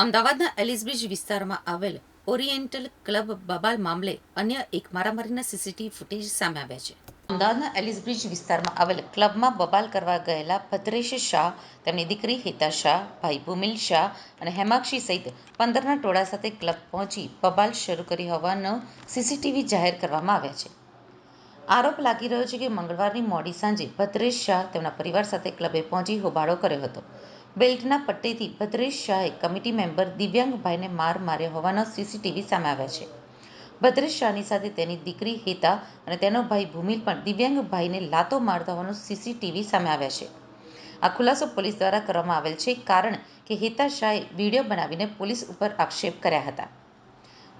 અમદાવાદના એલિઝબ્રિજ વિસ્તારમાં આવેલ ઓરિએન્ટલ ક્લબ બબાલ મામલે અન્ય એક મારામારીના સીસીટીવી ફૂટેજ સામે આવ્યા છે. અમદાવાદના એલિસબ્રિજ વિસ્તારમાં આવેલ ક્લબમાં બબાલ કરવા ગયેલા ભદ્રેશ શાહ, તેમની દીકરી હિતા શાહ, ભાઈ ભૂમિલ શાહ અને હેમાક્ષી સહિત પંદરના ટોળા સાથે ક્લબ પહોંચી બબાલ શરૂ કરી હોવાનો સીસીટીવી જાહેર કરવામાં આવ્યા છે. આરોપ લાગી રહ્યો છે કે મંગળવારની મોડી સાંજે ભદ્રેશ શાહ તેમના પરિવાર સાથે ક્લબે પહોંચી હોબાળો કર્યો હતો. બેલ્ટના પટ્ટેથી ભદ્રેશ શાહે કમિટી મેમ્બર દિવ્યાંગભાઈને માર માર્યો હોવાના સીસીટીવી સામે આવ્યા છે. ભદ્રેશ શાહની સાથે તેની દીકરી હેતા અને તેનો ભાઈ ભૂમિલ પણ દિવ્યાંગભાઈને લાતો મારતા હોવાનું સીસીટીવી સામે આવ્યા છે. આ ખુલાસો પોલીસ દ્વારા કરવામાં આવેલ છે, કારણ કે હેતા શાહે વીડિયો બનાવીને પોલીસ ઉપર આક્ષેપ કર્યા હતા.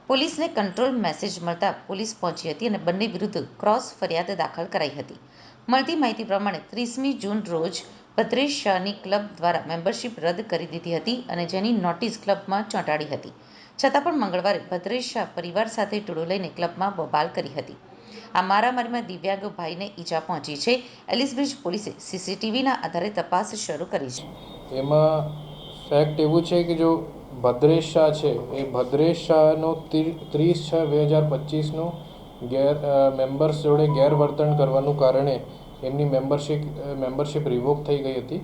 પોલીસને કંટ્રોલ મેસેજ મળતા પોલીસ પહોંચી હતી અને બંને વિરુદ્ધ ક્રોસ ફરિયાદ દાખલ કરાઈ હતી. મળતી માહિતી પ્રમાણે ત્રીસમી જૂન રોજ ભદ્રેશ શાહની ક્લબ દ્વારા મેમ્બરશિપ રદ કરી દીધી હતી અને જેની નોટિસ ક્લબમાં ચોંટાડી હતી. છતાં પણ મંગળવારે ભદ્રેશ પરિવાર સાથે ટોળું લઈને ક્લબમાં બબાલ કરી હતી. આ મારામારીમાં દિવ્યાંગ ભાઈને ઈજા પહોંચી છે. એલિસબ્રિજ પોલીસે સીસીટીવીના આધારે તપાસ શરૂ કરી છે. એમાં ફેક્ટ એવું છે કે જો ભદ્રેશ શાહ છે, એ ભદ્રેશ શાહનો ત્રીસ છ બે હજાર પચીસનું ગેર મેમ્બર્સ જોડે ગેરવર્તન કરવાનું કારણે એમની મેમ્બરશીપ મેમ્બરશિપ રિવોક થઈ ગઈ હતી.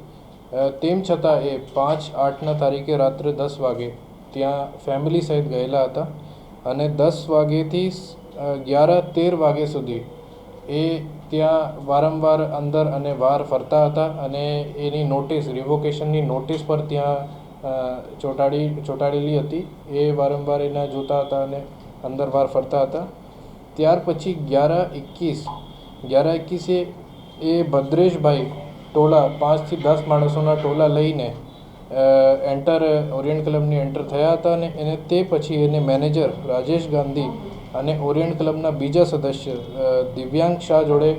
તેમ છતાં એ પાંચ આઠના તારીખે રાત્રે દસ વાગે ત્યાં ફેમિલી સહિત ગયેલા હતા અને દસ વાગ્યેથી અગિયાર તેર વાગે સુધી એ ત્યાં વારંવાર અંદર અને બહાર ફરતા હતા અને એની નોટિસ રિવોકેશનની નોટિસ પર ત્યાં ચોંટાડી, ચોંટાડેલી હતી. એ વારંવાર એના જોતા હતા અને અંદર બહાર ફરતા હતા. ત્યાર પછી અગિયાર એકવીસ અગિયાર એકવીસે એ ભદ્રેશભાઈ ટોળા પાંચથી દસ માણસોના ટોળા લઈને એન્ટર ઓરિયન્ટ ક્લબની એન્ટર થયા હતા અને એને તે પછી એને મેનેજર રાજેશ ગાંધી અને ઓરિયન્ટ ક્લબના બીજા સદસ્ય દિવ્યાંગ શાહ જોડે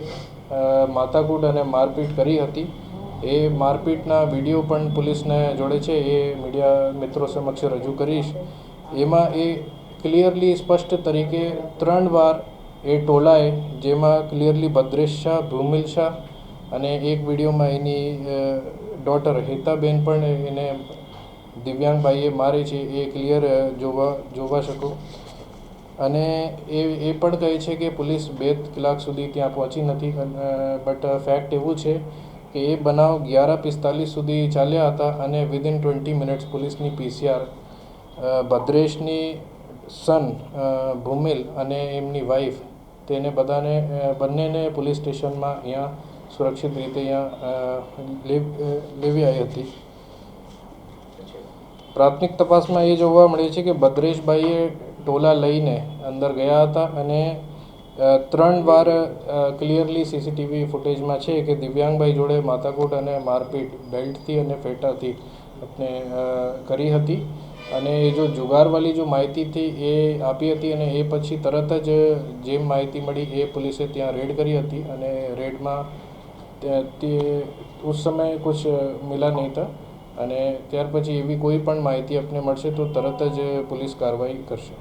માથાકૂટ અને મારપીટ કરી હતી. એ મારપીટના વીડિયો પણ પોલીસને જોડે છે, એ મીડિયા મિત્રો સમક્ષ રજૂ કરીશ. એમાં એ ક્લિયરલી સ્પષ્ટ તરીકે ત્રણ વાર એ ટોળાએ જેમાં ક્લિયરલી ભદ્રેશ શાહ, ભૂમિલ શાહ અને એક વિડીયોમાં એની ડોટર હેતાબેન પણ એને દિવ્યાંગભાઈએ મારી છે એ ક્લિયર જોવા જોવા શકો. અને એ એ પણ કહે છે કે પોલીસ બે કલાક સુધી ત્યાં પહોંચી નથી બટ ફેક્ટ એવું છે કે એ બનાવ અગિયાર પિસ્તાલીસ સુધી ચાલ્યા હતા અને વિધિન ટ્વેન્ટી મિનિટ્સ પોલીસની પીસીઆર ભદ્રેશની સન ભૂમિલ અને એમની વાઈફ તેને બધાને બંનેને પોલીસ સ્ટેશનમાં અહીંયા સુરક્ષિત રીતે અહીંયા લેવી આવી હતી. પ્રાથમિક તપાસમાં એ જોવા મળે છે કે ભદ્રેશભાઈએ ટોલા લઈને અંદર ગયા હતા અને ત્રણ વાર ક્લિયરલી સીસીટીવી ફૂટેજમાં છે કે દિવ્યાંગભાઈ જોડે માથાકૂટ અને મારપીટ બેલ્ટથી અને ફેટાથી આપણે કરી હતી. અને એ જો જુગારવાળી જો માહિતીથી એ આપી હતી અને એ પછી તરત જ જે માહિતી મળી એ પોલીસે ત્યાં રેડ કરી હતી અને રેડમાં તે તે ઉસ સમય કુછ મિલા નહીં હતા અને ત્યાર પછી એવી કોઈ પણ માહિતી આપને મળશે તો તરત જ પોલીસ કાર્યવાહી કરશે.